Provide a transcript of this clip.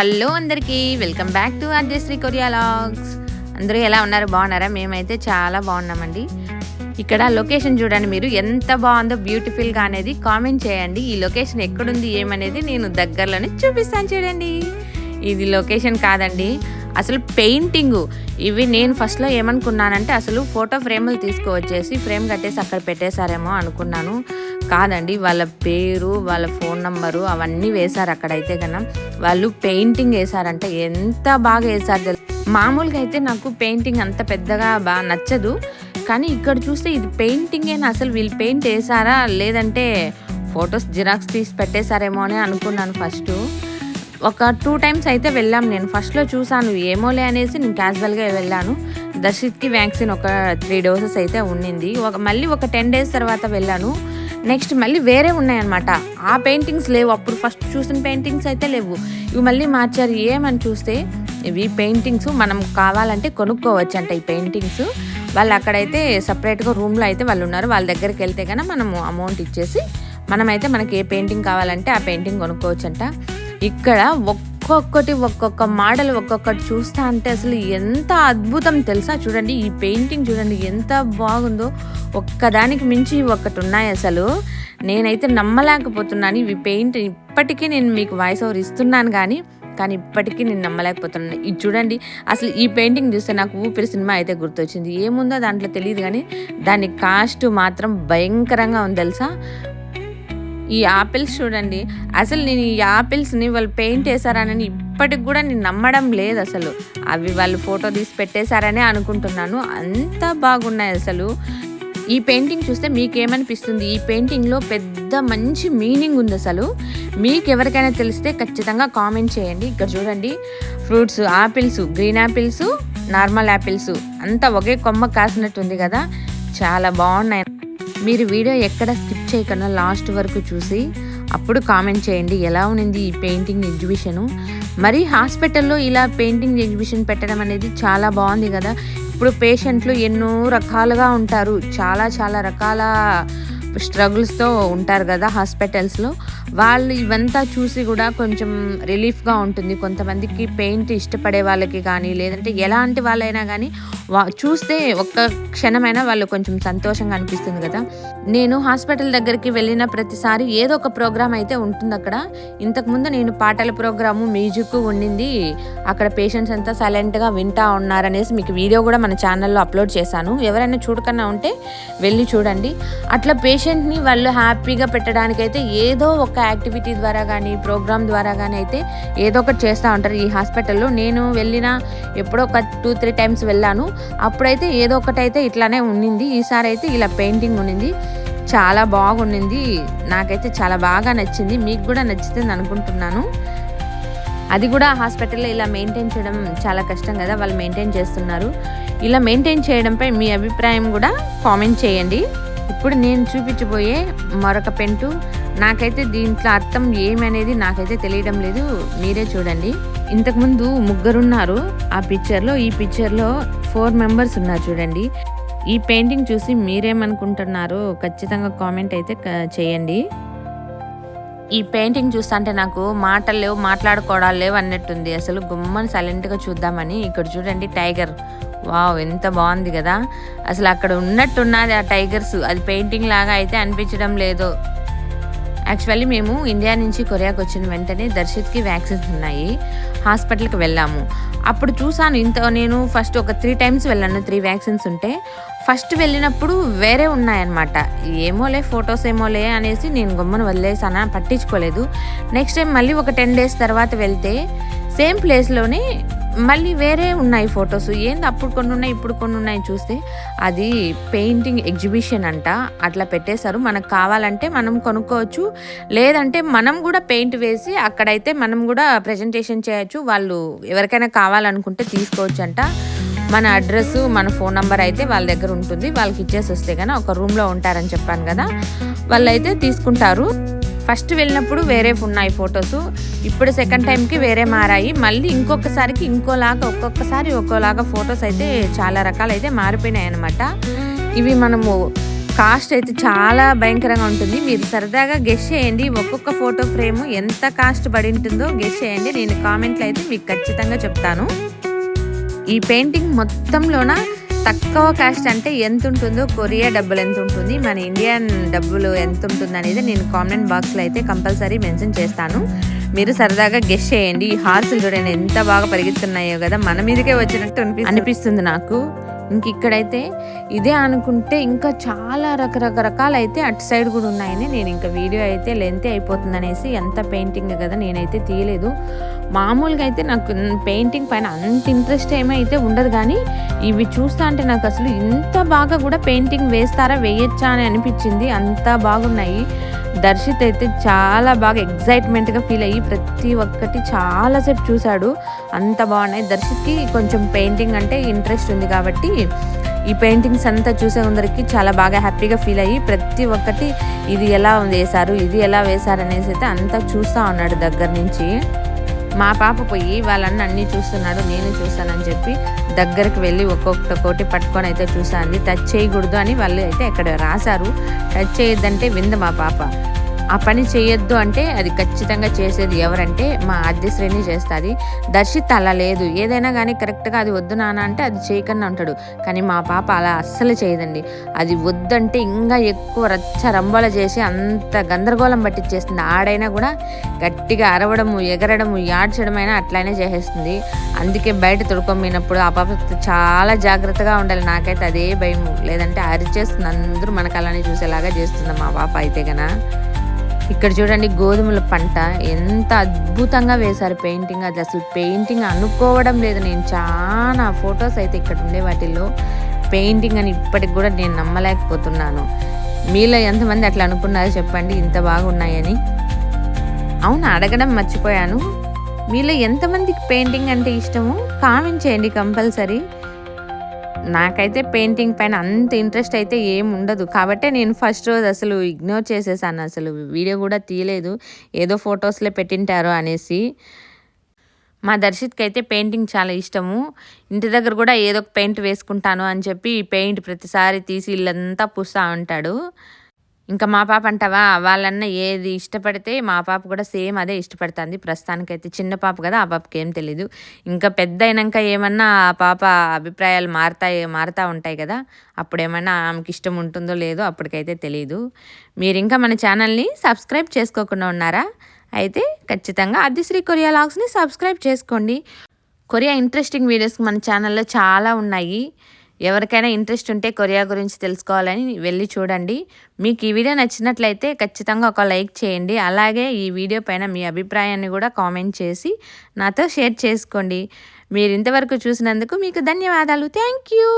Hello అందరికీ welcome back to Arjashree Korea logs. అందరూ ఎలా ఉన్నారు? బాగున్నారా? మేమైతే చాలా బాగున్నామండి. ఇక్కడ లొకేషన్ చూడండి మీరు ఎంత బాగుందో బ్యూటిఫుల్గా అనేది కామెంట్ చేయండి. ఈ లొకేషన్ ఎక్కడుంది ఏమనేది నేను దగ్గరలోనే చూపిస్తాను చూడండి. ఇది లొకేషన్ కాదండి. అసలు పెయింటింగ్. ఇవి నేను ఫస్ట్లో ఏమనుకున్నానంటే అసలు ఫోటో ఫ్రేములు తీసుకువచ్చేసి ఫ్రేమ్ కట్టేసి అక్కడ పెట్టేశారేమో అనుకున్నాను. కాదండి వాళ్ళ పేరు వాళ్ళ ఫోన్ నంబరు అవన్నీ వేశారు అక్కడైతే కన్నా వాళ్ళు పెయింటింగ్ వేశారంటే. ఎంత బాగా వేశారు మామూలుగా అయితే నాకు పెయింటింగ్ అంత పెద్దగా బాగా నచ్చదు. కానీ ఇక్కడ చూస్తే ఇది పెయింటింగేనా అసలు వీళ్ళు పెయింట్ వేసారా లేదంటే ఫొటోస్ జిరాక్స్ తీసి పెట్టేశారేమో అని అనుకున్నాను ఫస్ట్. ఒక టూ టైమ్స్ అయితే వెళ్ళాం నేను. ఫస్ట్లో చూసాను ఏమోలే అనేసి నేను క్యాజువల్గా వెళ్ళాను. దర్శిత్కి వ్యాక్సిన్ ఒక త్రీ డోసెస్ అయితే ఉండింది ఒక మళ్ళీ ఒక టెన్ డేస్ తర్వాత వెళ్ళాను. నెక్స్ట్ మళ్ళీ వేరే ఉన్నాయన్నమాట. ఆ పెయింటింగ్స్ లేవు. అప్పుడు ఫస్ట్ చూసిన పెయింటింగ్స్ అయితే లేవు. ఇవి మళ్ళీ మార్చారు. ఏమని చూస్తే ఇవి పెయింటింగ్స్ మనం కావాలంటే కొనుక్కోవచ్చు అంట ఈ పెయింటింగ్స్. వాళ్ళు అక్కడైతే సపరేట్గా రూమ్లో అయితే వాళ్ళు ఉన్నారు. వాళ్ళ దగ్గరికి వెళ్తే కనుక మనము అమౌంట్ ఇచ్చేసి మనమైతే మనకి ఏ పెయింటింగ్ కావాలంటే ఆ పెయింటింగ్ కొనుక్కోవచ్చు అంట ఇక్కడ ఒక్కొక్కటి ఒక్కొక్క మోడల్ ఒక్కొక్కటి చూస్తా అంటే అసలు ఎంత అద్భుతం తెలుసా? చూడండి ఈ పెయింటింగ్ చూడండి ఎంత బాగుందో. ఒక్కదానికి మించి ఒక్కటి ఉన్నాయి అసలు. నేనైతే నమ్మలేకపోతున్నాను ఇవి పెయింట్. ఇప్పటికీ నేను మీకు వాయిస్ ఓవర్ ఇస్తున్నాను కానీ కానీ ఇప్పటికీ నేను నమ్మలేకపోతున్నాను. ఇది చూడండి అసలు ఈ పెయింటింగ్ చూస్తే నాకు ఊపిరి సినిమా అయితే గుర్తొచ్చింది. ఏముందో దాంట్లో తెలియదు కానీ దాని కాస్ట్ మాత్రం భయంకరంగా ఉంది తెలుసా? ఈ ఆపిల్స్ చూడండి. అసలు నేను ఈ ఆపిల్స్ని వాళ్ళు పెయింట్ వేసారనని ఇప్పటికి కూడా నేను నమ్మడం లేదు అసలు. అవి వాళ్ళు ఫోటో తీసి పెట్టేశారనే అనుకుంటున్నాను. అంత బాగున్నాయి అసలు. ఈ పెయింటింగ్ చూస్తే మీకేమనిపిస్తుంది? ఈ పెయింటింగ్లో పెద్ద మంచి మీనింగ్ ఉంది అసలు. మీకు ఎవరికైనా తెలిస్తే ఖచ్చితంగా కామెంట్ చేయండి. ఇక్కడ చూడండి. Fruits apples green apples normal apples. అంతా ఒకే కొమ్మ కాసినట్టుంది కదా. చాలా బాగున్నాయి. మీరు వీడియో ఎక్కడ స్కిప్ చేయకుండా లాస్ట్ వరకు చూసి అప్పుడు కామెంట్ చేయండి. ఎలా ఉన్నింది ఈ పెయింటింగ్ ఎగ్జిబిషను? మరి హాస్పిటల్లో ఇలా పెయింటింగ్ ఎగ్జిబిషన్ పెట్టడం అనేది చాలా బాగుంది కదా. ఇప్పుడు పేషెంట్లు ఎన్నో రకాలుగా ఉంటారు. చాలా చాలా రకాల స్ట్రగుల్స్తో ఉంటారు కదా హాస్పిటల్స్లో. వాళ్ళు ఇవంతా చూసి కూడా కొంచెం రిలీఫ్గా ఉంటుంది. కొంతమందికి పెయింట్ ఇష్టపడే వాళ్ళకి కానీ లేదంటే ఎలాంటి వాళ్ళైనా కానీ వా చూస్తే ఒక్క క్షణమైనా వాళ్ళు కొంచెం సంతోషంగా అనిపిస్తుంది కదా. నేను హాస్పిటల్ దగ్గరికి వెళ్ళిన ప్రతిసారి ఏదో ఒక ప్రోగ్రామ్ అయితే ఉంటుంది అక్కడ. ఇంతకుముందు నేను పాటల ప్రోగ్రాము మ్యూజిక్ ఉండింది. అక్కడ పేషెంట్స్ అంతా సైలెంట్గా వింటా ఉన్నారనేసి మీకు వీడియో కూడా మన ఛానల్లో అప్లోడ్ చేశాను. ఎవరైనా చూడకన్నా ఉంటే వెళ్ళి చూడండి. అట్లా పేషెంట్ని వాళ్ళు హ్యాపీగా పెట్టడానికైతే ఏదో ఒక యాక్టివిటీ ద్వారా కానీ ప్రోగ్రామ్ ద్వారా కానీ అయితే ఏదో ఒకటి చేస్తూ ఉంటారు ఈ హాస్పిటల్లో. నేను వెళ్ళిన ఎప్పుడో ఒక టూ త్రీ టైమ్స్ వెళ్ళాను. అప్పుడైతే ఏదో ఒకటి అయితే ఇట్లానే ఉండింది ఈసారి అయితే ఇలా పెయింటింగ్ ఉండింది చాలా బాగుండింది నాకైతే చాలా బాగా నచ్చింది. మీకు కూడా నచ్చుతుంది అనుకుంటున్నాను. అది కూడా హాస్పిటల్లో ఇలా మెయింటైన్ చేయడం చాలా కష్టం కదా. వాళ్ళు మెయింటైన్ చేస్తున్నారు. ఇలా మెయింటైన్ చేయడంపై మీ అభిప్రాయం కూడా కామెంట్ చేయండి. ఇప్పుడు నేను చూపించబోయే మరొక పెంటు నాకైతే దీంట్లో అర్థం ఏమనేది నాకైతే తెలియడం లేదు. మీరే చూడండి. ఇంతకుముందు ముగ్గురున్నారు. ఆ పిక్చర్లో ఈ పిక్చర్లో ఫోర్ మెంబర్స్ ఉన్నారు చూడండి. ఈ పెయింటింగ్ చూసి మీరేమనుకుంటున్నారో ఖచ్చితంగా కామెంట్ అయితే చేయండి. ఈ పెయింటింగ్ చూస్తుంటే నాకు మాటలు లేవు మాట్లాడుకోవడాలు లేవు అన్నట్టుంది. అసలు గుమ్మని సైలెంట్గా చూద్దామని ఇక్కడ చూడండి టైగర్ వావ్ ఎంత బాగుంది కదా. అసలు అక్కడ ఉన్నట్టున్నది ఆ టైగర్స్ అది పెయింటింగ్ లాగా అయితే అనిపించడం లేదు. యాక్చువల్లీ మేము ఇండియా నుంచి కొరియాకి వచ్చిన వెంటనే దర్శిత్కి వ్యాక్సిన్స్ ఉన్నాయి. హాస్పిటల్కి వెళ్ళాము. అప్పుడు చూసాను ఇంత నేను ఫస్ట్ ఒక త్రీ టైమ్స్ వెళ్ళాను త్రీ వ్యాక్సిన్స్ ఉంటే. ఫస్ట్ వెళ్ళినప్పుడు వేరే ఉన్నాయన్నమాట. ఏమోలే ఫొటోస్ ఏమోలే అనేసి నేను గమ్మున వదిలేసానా పట్టించుకోలేదు. నెక్స్ట్ టైం మళ్ళీ ఒక టెన్ డేస్ తర్వాత వెళ్తే సేమ్ ప్లేస్లోనే మళ్ళీ వేరే ఉన్నాయి ఫొటోస్. ఏంది అప్పుడు కొన్ని ఉన్నాయి ఇప్పుడు కొన్ని ఉన్నాయి చూస్తే అది పెయింటింగ్ ఎగ్జిబిషన్ అంట. అట్లా పెట్టేశారు. మనకు కావాలంటే మనం కొనుక్కోవచ్చు. లేదంటే మనం కూడా పెయింట్ వేసి అక్కడైతే మనం కూడా ప్రజెంటేషన్ చేయొచ్చు. వాళ్ళు ఎవరికైనా కావాలనుకుంటే తీసుకోవచ్చు అంట. మన అడ్రస్ మన ఫోన్ నంబర్ అయితే వాళ్ళ దగ్గర ఉంటుంది. వాళ్ళకి ఇచ్చేసి వస్తే కానీ ఒక రూమ్లో ఉంటారని చెప్పాను కదా. వాళ్ళైతే తీసుకుంటారు. ఫస్ట్ వెళ్ళినప్పుడు వేరే ఉన్నాయి ఫొటోస్. ఇప్పుడు సెకండ్ టైంకి వేరే మారాయి. మళ్ళీ ఇంకొకసారికి ఇంకోలాగా ఒక్కొక్కసారి ఒక్కోలాగా ఫొటోస్ అయితే చాలా రకాలైతే మారిపోయినాయి అనమాట ఇవి మనము కాస్ట్ అయితే చాలా భయంకరంగా ఉంటుంది. మీరు సరదాగా గెస్ చేయండి. ఒక్కొక్క ఫోటో ఫ్రేమ్ ఎంత కాస్ట్ పడి ఉంటుందో గెస్ చేయండి. నేను కామెంట్లు అయితే మీకు ఖచ్చితంగా చెప్తాను. ఈ పెయింటింగ్ మొత్తంలోన తక్కువ కాస్ట్ అంటే ఎంత ఉంటుందో కొరియా డబ్బులు ఎంత ఉంటుంది మన ఇండియన్ డబ్బులు ఎంత ఉంటుంది అనేది నేను కామెంట్ బాక్స్లో అయితే కంపల్సరీ మెన్షన్ చేస్తాను. మీరు సరదాగా గెస్ చేయండి. ఈ హార్సులు చూడండి ఎంత బాగా పరిగెత్తున్నాయో కదా మన మీదకే వచ్చినట్టు అనిపిస్తుంది నాకు. ఇంక ఇక్కడైతే ఇదే అనుకుంటే ఇంకా చాలా రకరకరకాలు అయితే అటు సైడ్ కూడా ఉన్నాయని నేను ఇంకా వీడియో అయితే లెంత్ అయిపోతుంది అనేసి ఎంత పెయింటింగ్ కదా నేనైతే తీయలేదు. మామూలుగా అయితే నాకు పెయింటింగ్ పైన అంత ఇంట్రెస్ట్ ఏమైతే ఉండదు కానీ ఇవి చూస్తా అంటే నాకు అసలు ఇంత బాగా కూడా పెయింటింగ్ వేస్తారా వేయచ్చా అని అనిపించింది. అంత బాగున్నాయి. దర్శిత్ అయితే చాలా బాగా ఎగ్జైట్మెంట్గా ఫీల్ అయ్యి ప్రతి ఒక్కటి చాలాసేపు చూశాడు. అంత బాగున్నాయి. దర్శిత్కి కొంచెం పెయింటింగ్ అంటే ఇంట్రెస్ట్ ఉంది కాబట్టి ఈ పెయింటింగ్స్ అంతా చూసే అందరికి చాలా బాగా హ్యాపీగా ఫీల్ అయ్యి ప్రతి ఒక్కటి ఇది ఎలా వేశారు ఇది ఎలా వేశారు అనేసి అయితే అంతా చూస్తూ ఉన్నాడు దగ్గర నుంచి. మా పాప పోయి వాళ్ళన్న అన్నీ చూస్తున్నాడు నేను చూస్తానని చెప్పి దగ్గరికి వెళ్ళి ఒక్కొక్కటి పట్టుకొని అయితే చూసాను టచ్ చేయకూడదు అని వాళ్ళు అయితే ఇక్కడ రాశారు. టచ్ చేయొద్దంటే విందు మా పాప. ఆ పని చేయొద్దు అంటే అది ఖచ్చితంగా చేసేది ఎవరంటే మా శ్రేణి చేస్తుంది. దర్శిత్ అలా లేదు. ఏదైనా కానీ కరెక్ట్గా అది వద్దు నాన్న అంటే అది చేయకుండా ఉంటాడు. కానీ మా పాప అలా అస్సలు చేయదండి. అది వద్దంటే ఇంకా ఎక్కువ రచ్చ రంబోల చేసి అంత గందరగోళం పట్టించేస్తుంది ఆడైనా కూడా గట్టిగా అరవడము ఎగరడము యాడ్చడమైనా అట్లానే చేసేస్తుంది. అందుకే బయట తొడుకొమ్మినప్పుడు ఆ పాప చాలా జాగ్రత్తగా ఉండాలి. నాకైతే అదే భయం లేదంటే అరిచేస్తుంది. అందరూ మనకు అలానే చూసేలాగా చేస్తుంది మా పాప అయితే కన్నా ఇక్కడ చూడండి గోధుమల పంట. ఎంత అద్భుతంగా వేశారు పెయింటింగ్. అది అసలు పెయింటింగ్ అనుకోవడం లేదు. నేను చాలా ఫొటోస్ అయితే ఇక్కడ ఉండే వాటిల్లో పెయింటింగ్ అని ఇప్పటికి కూడా నేను నమ్మలేకపోతున్నాను. మీలో ఎంతమంది అట్లా అనుకున్నారో చెప్పండి. ఇంత బాగున్నాయని. అవును? అడగడం మర్చిపోయాను. మీలో ఎంతమందికి పెయింటింగ్ అంటే ఇష్టము? కామెంట్ చేయండి కంపల్సరీ. నాకైతే పెయింటింగ్ పైన అంత ఇంట్రెస్ట్ అయితే ఏం ఉండదు. కాబట్టి నేను ఫస్ట్ రోజు అసలు ఇగ్నోర్ చేసేసాను. అసలు వీడియో కూడా తీయలేదు. ఏదో ఫొటోస్లో పెట్టింటారు అనేసి. మా దర్శిత్కి అయితే పెయింటింగ్ చాలా ఇష్టము. ఇంటి దగ్గర కూడా ఏదో ఒక పెయింట్ వేసుకుంటాను అని చెప్పి పెయింట్ ప్రతిసారి తీసి ఇల్లంతా పూస్తూ ఉంటాడు. ఇంకా మా పాప అంటావా వాళ్ళన్న ఏది ఇష్టపడితే మా పాప కూడా సేమ్ అదే ఇష్టపడుతుంది. ప్రస్తుతానికైతే చిన్న పాప కదా ఆ పాపకి ఏం తెలీదు. ఇంకా పెద్ద అయినాక ఏమన్నా ఆ పాప అభిప్రాయాలు మారుతాయి మారుతూ ఉంటాయి కదా అప్పుడు ఏమన్నా ఆమెకి ఇష్టం ఉంటుందో లేదో అప్పటికైతే తెలియదు మీరు ఇంకా మన ఛానల్ని సబ్స్క్రైబ్ చేసుకోకుండా ఉన్నారా? అయితే ఖచ్చితంగా అదిశ్రీ కొరియా లాగ్స్ని సబ్స్క్రైబ్ చేసుకోండి. కొరియా ఇంట్రెస్టింగ్ వీడియోస్ మన ఛానల్లో చాలా ఉన్నాయి. ఎవరికైనా ఇంట్రెస్ట్ ఉంటే కొరియా గురించి తెలుసుకోవాలని వెళ్ళి చూడండి. మీకు ఈ వీడియో నచ్చినట్లయితే ఖచ్చితంగా ఒక లైక్ చేయండి. అలాగే ఈ వీడియో పైన మీ అభిప్రాయాన్ని కూడా కామెంట్ చేసి నాతో షేర్ చేసుకోండి. మీరు ఇంతవరకు చూసినందుకు మీకు ధన్యవాదాలు. Thank you.